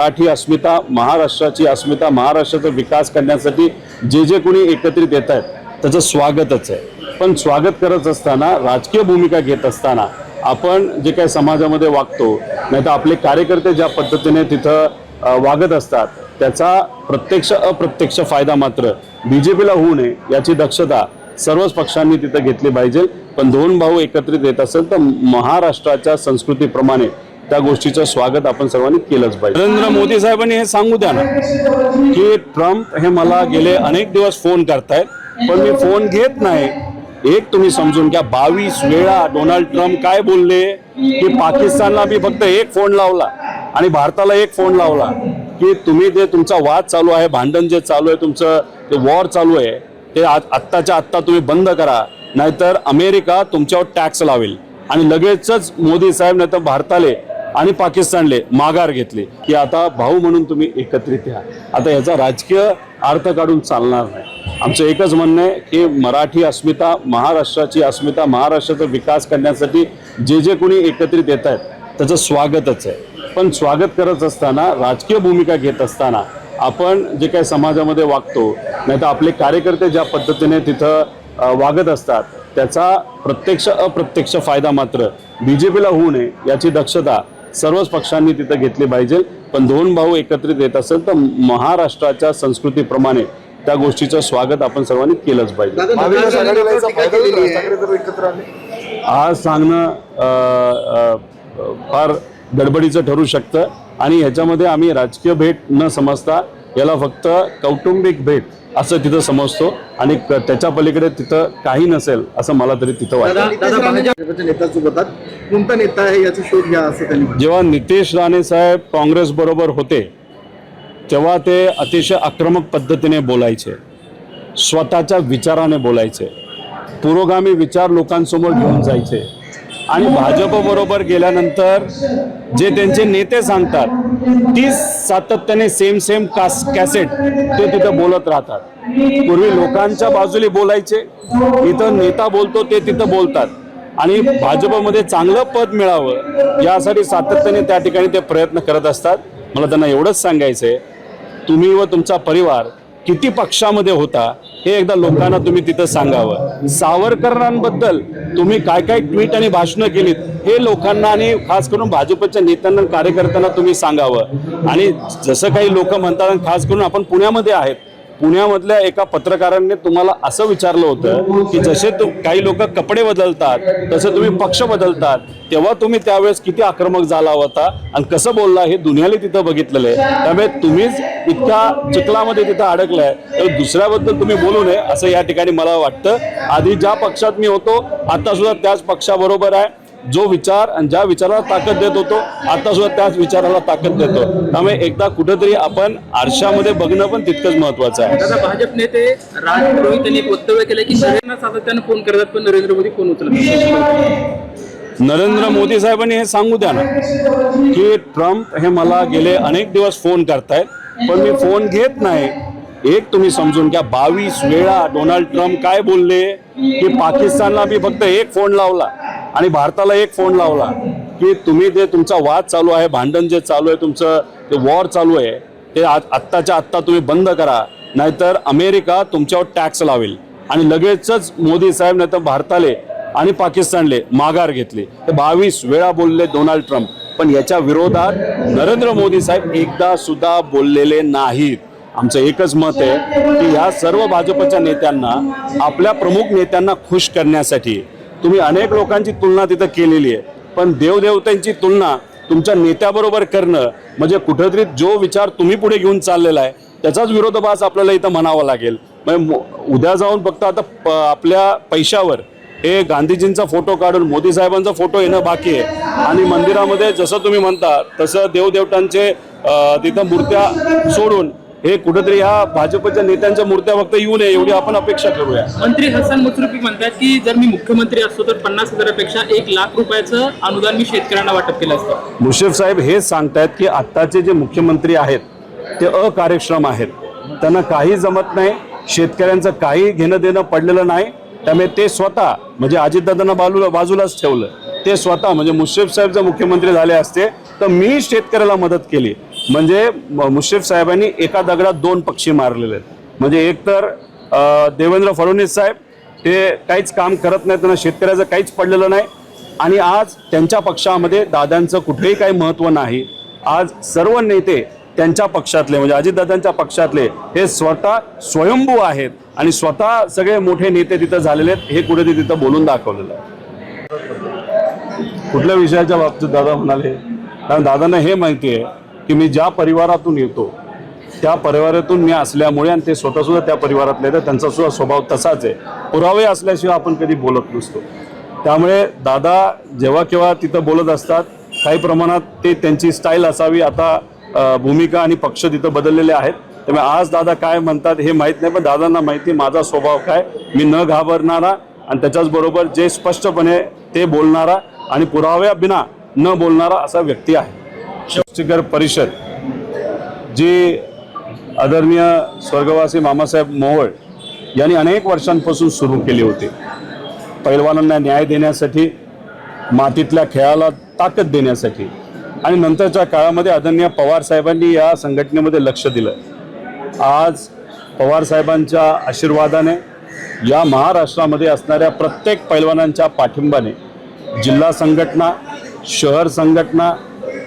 मराठी अस्मिता महाराष्ट्राची अस्मिता महाराष्ट्राचा विकास करण्यासाठी जे जे कोणी एकत्रित येत आहेत त्याचं स्वागतच आहे. पण स्वागत करत असताना राजकीय भूमिका घेत असताना आपण जे काही समाजामध्ये वागतो नाही तर आपले कार्यकर्ते ज्या पद्धतीने तिथं वागत असतात त्याचा प्रत्यक्ष अप्रत्यक्ष फायदा मात्र बी जे पीला होऊ नये याची दक्षता सर्वच पक्षांनी तिथं घेतली पाहिजे. पण दोन भाऊ एकत्रित येत असेल तर महाराष्ट्राच्या संस्कृतीप्रमाणे त्या गोष्टीचं स्वागत आपण सर्वांनी केलंच पाहिजे. नरेंद्र मोदी साहेबांनी हे सांगू द्या ना की ट्रम्प हे मला गेले अनेक दिवस फोन करतायत पण मी फोन घेत नाही. एक तुम्ही समजून घ्या बावीस वेळा डोनाल्ड ट्रम्प काय बोलले की पाकिस्तानला मी फक्त एक फोन लावला आणि भारताला एक फोन लावला की तुम्ही जे तुमचा वाद चालू आहे भांडण जे चालू आहे तुमचं ते वॉर चालू आहे ते आत्ताच्या आत्ता तुम्ही बंद करा नाहीतर अमेरिका तुमच्यावर टॅक्स लावेल. आणि लगेचच मोदी साहेब नाहीतर भारताले आणि पाकिस्तानले माघार घेतली. की आता भाऊ म्हणून तुम्ही एकत्रित या. आता याचा राजकीय अर्थ काढून चालणार नाही. आमचं एकच म्हणणं आहे की मराठी अस्मिता महाराष्ट्राची अस्मिता महाराष्ट्राचा विकास करण्यासाठी जे जे कोणी एकत्रित येत आहेत त्याचं स्वागतच आहे. पण स्वागत करत असताना राजकीय भूमिका घेत असताना आपण जे काही समाजामध्ये वागतो नाही तर आपले कार्यकर्ते ज्या पद्धतीने तिथं वागत असतात त्याचा प्रत्यक्ष अप्रत्यक्ष फायदा मात्र बी जे पीला होऊ नये याची दक्षता सर्वच पक्षांनी तिथं घेतली पाहिजे. पण दोन भाऊ एकत्रित येत असेल तर महाराष्ट्राच्या संस्कृतीप्रमाणे त्या गोष्टीचं स्वागत आपण सर्वांनी केलंच पाहिजे. आज सांगणं फार गडबडीचं ठरू शकतं. आणि ह्याच्यामध्ये आम्ही राजकीय भेट न समजता याला फक्त कौटुंबिक भेट असं तिथं समजतो. आणि त्याच्या पलीकडे तिथं काही नसेल असं मला तरी तिथं वाटतं. कोणता नेता आहे याचा शोध घ्या असं त्यांनी जेव्हा नितेश राणे साहेब काँग्रेस बरोबर होते तेव्हा ते अतिशय आक्रमक पद्धतीने बोलायचे स्वतःच्या विचाराने बोलायचे पुरोगामी विचार लोकांसमोर घेऊन जायचे. आणि भाजप बरोबर गेल्यानंतर जे त्यांचे नेते सांगतात ती सातत्याने सेम सेम कास कॅसेट ते तिथं बोलत राहतात. पूर्वी लोकांच्या बाजूला बोलायचे इथं नेता बोलतो ते तिथं बोलतात. आणि भाजपमध्ये चांगलं पद मिळावं यासाठी सातत्याने त्या ठिकाणी ते प्रयत्न करत असतात. मला त्यांना एवढंच सांगायचं आहे तुम्ही व तुमचा परिवार किती पक्षामध्ये होता हे एकदा लोकांना तुम्ही तिथं सांगावं. सावरकरांबद्दल तुम्ही काय काय ट्विट आणि भाषणं केलीत हे लोकांना आणि खास करून भाजपच्या नेत्यांना कार्यकर्त्यांना तुम्ही सांगावं. आणि जसं काही लोक म्हणतात आणि खास करून आपण पुण्यामध्ये आहेत पुण्यामधल्या एका पत्रकारांनी तुम्हाला असं विचारलं होतं की जसे तु काही लोक कपडे बदलतात तसे तुम्ही पक्ष बदलतात तेव्हा तुम्ही त्यावेळेस किती आक्रमक झाला होता आणि कसं बोलला हे दुनियाने तिथं बघितलेलं आहे. त्यामुळे तुम्हीच इतक्या चिखलामध्ये तिथं अडकलाय. तर दुसऱ्याबद्दल तुम्ही बोलू नये असं या ठिकाणी मला वाटतं. आधी ज्या पक्षात मी होतो आता सुद्धा त्याच पक्षाबरोबर आहे. जो विचार आणि ज्या विचाराला ताकद देत होतो आता सुद्धा त्याच विचाराला ताकद देतो. त्यामुळे एकदा कुठेतरी आपण आरशामध्ये बघणं पण तितकंच महत्वाचं आहे. भाजप नेते राज पुरोहित यांनी वक्तव्य केलं की सगळ्यांना सातत्यानं फोन करतात पण नरेंद्र मोदी फोन उचलत. नरेंद्र मोदी साहेबांनी हे सांगू द्या ना की ट्रम्प हे मला गेले अनेक दिवस फोन करतायत पण मी फोन घेत नाही. एक तुम्ही समजून घ्या बावीस वेळा डोनाल्ड ट्रम्प काय बोलले की पाकिस्तानला मी फक्त एक फोन लावला. आणि भारताला एक फोन लावला की तुम्ही जे तुमचा वाद चालू आहे भांडण जे चालू आहे तुमचं ते वॉर चालू आहे ते आत्ताच्या आत्ता तुम्ही बंद करा. नाहीतर अमेरिका तुमच्यावर टॅक्स लावेल. आणि लगेचच मोदी साहेब नाहीतर भारताले आणि पाकिस्तानले माघार घेतली. ते बावीस वेळा बोलले डोनाल्ड ट्रम्प. पण याच्या विरोधात नरेंद्र मोदी साहेब एकदा सुद्धा बोललेले नाहीत. आमचं एकच मत आहे की या सर्व भाजपच्या नेत्यांना आपल्या प्रमुख नेत्यांना खुश करण्यासाठी तुम्ही अनेक लोकांची तुलना तिथं केलेली आहे. पण देवदेवतांची तुलना तुमच्या नेत्याबरोबर करणं म्हणजे कुठेतरी जो विचार तुम्ही पुढे घेऊन चाललेला आहे त्याचाच विरोधाभास आपल्याला इथं म्हणावा लागेल. म्हणजे उद्या जाऊन फक्त आता प- आपल्या पैशावर हे गांधीजींचा फोटो काढून मोदी साहेबांचा फोटो येणं बाकी आहे. आणि मंदिरामध्ये जसं तुम्ही म्हणता तसं देवदेवतांचे तिथं मूर्त्या सोडून हे कुठेतरी ह्या भाजपच्या नेत्यांच्या मूर्त्या फक्त येऊ नये एवढी आपण अपेक्षा करूया. मंत्री हसन मुश्रीफी म्हणतात की जर मी मुख्यमंत्री असतो तर पन्नास हजारापेक्षा एक लाख रुपयाचं अनुदान मी शेतकऱ्यांना वाटप केलं असतं. मुश्रीफ साहेब हेच सांगतायत की आत्ताचे जे मुख्यमंत्री आहेत ते अकार्यक्षम आहेत. त्यांना काही जमत नाही शेतकऱ्यांचं काही घेणं देणं पडलेलं नाही. त्यामुळे ते स्वतः म्हणजे अजितदादांना बाजूला बाजूलाच ठेवलं. ते स्वतः म्हणजे मुश्रीफ साहेब जर मुख्यमंत्री झाले असते तर मी शेतकऱ्याला मदत केली. म्हणजे मुश्रीफ साहेबांनी एका दगडात दोन पक्षी मारलेले आहेत. म्हणजे एक तर देवेंद्र फडणवीस साहेब ते काहीच काम करत नाहीत त्यांना शेतकऱ्याचं काहीच पडलेलं नाही. आणि आज त्यांच्या पक्षामध्ये दादांचं कुठेही काही महत्त्व नाही. आज सर्व नेते त्यांच्या पक्षातले म्हणजे अजितदादांच्या पक्षातले हे स्वतः स्वयंभू आहेत. आणि स्वतः सगळे मोठे नेते तिथं झालेले आहेत हे कुठे तिथं बोलून दाखवलेलं आहे. कुठल्या विषयाच्या बाबतीत दादा म्हणाले? कारण दादांना हे माहिती आहे की मी ज्या परिवारातून येतो त्या परिवारातून मी असल्यामुळे आणि ते स्वतःसुद्धा त्या परिवारातले आहेत, त्यांचा सुद्धा स्वभाव तसाच आहे. पुरावे असल्याशिवाय आपण कधी बोलत नसतो. त्यामुळे दादा जेव्हा केव्हा तिथं बोलत असतात काही प्रमाणात ते त्यांची स्टाईल असावी आता भूमिका आणि पक्ष तिथं बदललेले आहेत. त्यामुळे आज दादा काय म्हणतात हे माहीत नाही पण दादांना माहिती माझा स्वभाव काय मी न घाबरणारा आणि त्याच्याचबरोबर जे स्पष्टपणे ते बोलणारा आणि पुराव्या बिना न बोलणारा असा व्यक्ती आहे. शिक्षकर परिषद जी आदरणीय स्वर्गवासी मामासाहेब मोहोळ यांनी अनेक वर्षांपासून सुरू केली होती. पैलवानांना न्याय देण्यासाठी मातीतल्या खेळाला ताकद देण्यासाठी आणि नंतरच्या काळामध्ये आदरणीय पवार साहेबांनी या संघटनेमध्ये लक्ष दिलं. आज पवार साहेबांच्या आशीर्वादाने या महाराष्ट्रामध्ये असणाऱ्या प्रत्येक पैलवानांच्या पाठिंबाने जिल्हा संघटना शहर संघटना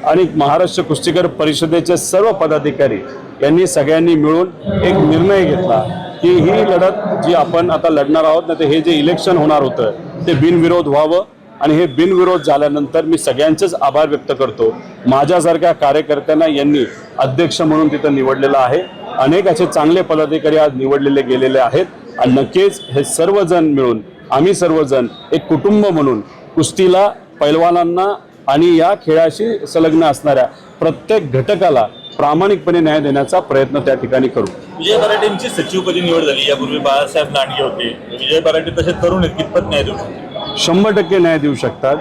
आणि महाराष्ट्र कुस्तीकर परिषदेचे सर्व पदाधिकारी यांनी सगळ्यांनी मिळून एक निर्णय घेतला की ही लढत जी आपण आता लढणार आहोत ना ते हे जे इलेक्शन होणार होतं ते बिनविरोध व्हावं. आणि हे बिनविरोध झाल्यानंतर मी सगळ्यांचेच आभार व्यक्त करतो. माझ्यासारख्या कार्यकर्त्यांना यांनी अध्यक्ष म्हणून तिथं निवडलेलं आहे. अनेक असे चांगले पदाधिकारी आज निवडलेले गेलेले आहेत. आणि नक्कीच हे सर्वजण मिळून आम्ही सर्वजण एक कुटुंब म्हणून कुस्तीला पैलवानांना आणि या खेळाशी संलग्न असणाऱ्या प्रत्येक घटकाला प्रामाणिकपणे न्याय देण्याचा प्रयत्न त्या ठिकाणी करू. विजय बराटेंची सचिवपदी निवड झाली. यापूर्वी बाळासाहेब लांडगे होते. विजय बराटे तसे तरुण आहेत. कितपत न्याय देऊ शंभर टक्के न्याय देऊ शकतात.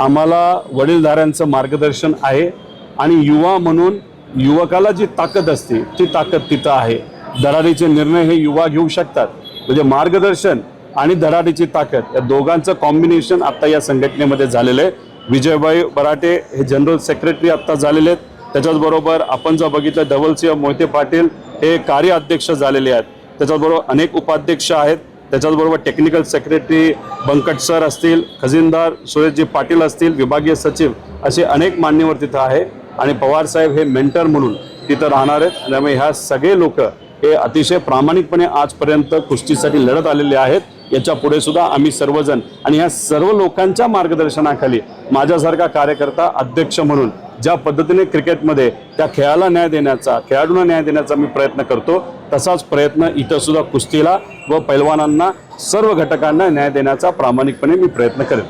आम्हाला वडीलधाऱ्यांचं मार्गदर्शन आहे. आणि युवा म्हणून युवकाला जी ताकद असते ती ताकद तिथं आहे. दरारीचे निर्णय हे युवा घेऊ शकतात. म्हणजे मार्गदर्शन आणि धडाडीची ताकद. या दोघांचं कॉम्बिनेशन आता या संघटनेमध्ये झालेलं आहे. विजयभाई बराटे हे जनरल सेक्रेटरी आत्ता झालेले आहेत. त्याच्याचबरोबर आपण जर बघितलं धवलसिंह मोहिते पाटील हे कार्य अध्यक्ष झालेले आहेत. त्याच्याचबरोबर अनेक उपाध्यक्ष आहेत. त्याच्याचबरोबर टेक्निकल सेक्रेटरी बंकट सर असतील खजिनदार सुरेशजी पाटील असतील विभागीय सचिव असे अनेक मान्यवर तिथं आहे. आणि पवार साहेब हे मेंटर म्हणून तिथं राहणार आहेत. त्यामुळे ह्या सगळे लोक हे अतिशय प्रामाणिकपणे आजपर्यंत कुस्तीसाठी लढत आलेले आहेत. याच्यापुढे सुद्धा आम्ही सर्वजण आणि ह्या सर्व लोकांच्या मार्गदर्शनाखाली माझ्यासारखा कार्यकर्ता अध्यक्ष म्हणून ज्या पद्धतीने क्रिकेटमध्ये त्या खेळाला न्याय देण्याचा खेळाडूंना न्याय देण्याचा मी प्रयत्न करतो तसाच प्रयत्न इथंसुद्धा कुस्तीला व पैलवानांना सर्व घटकांना न्याय देण्याचा प्रामाणिकपणे मी प्रयत्न करेन.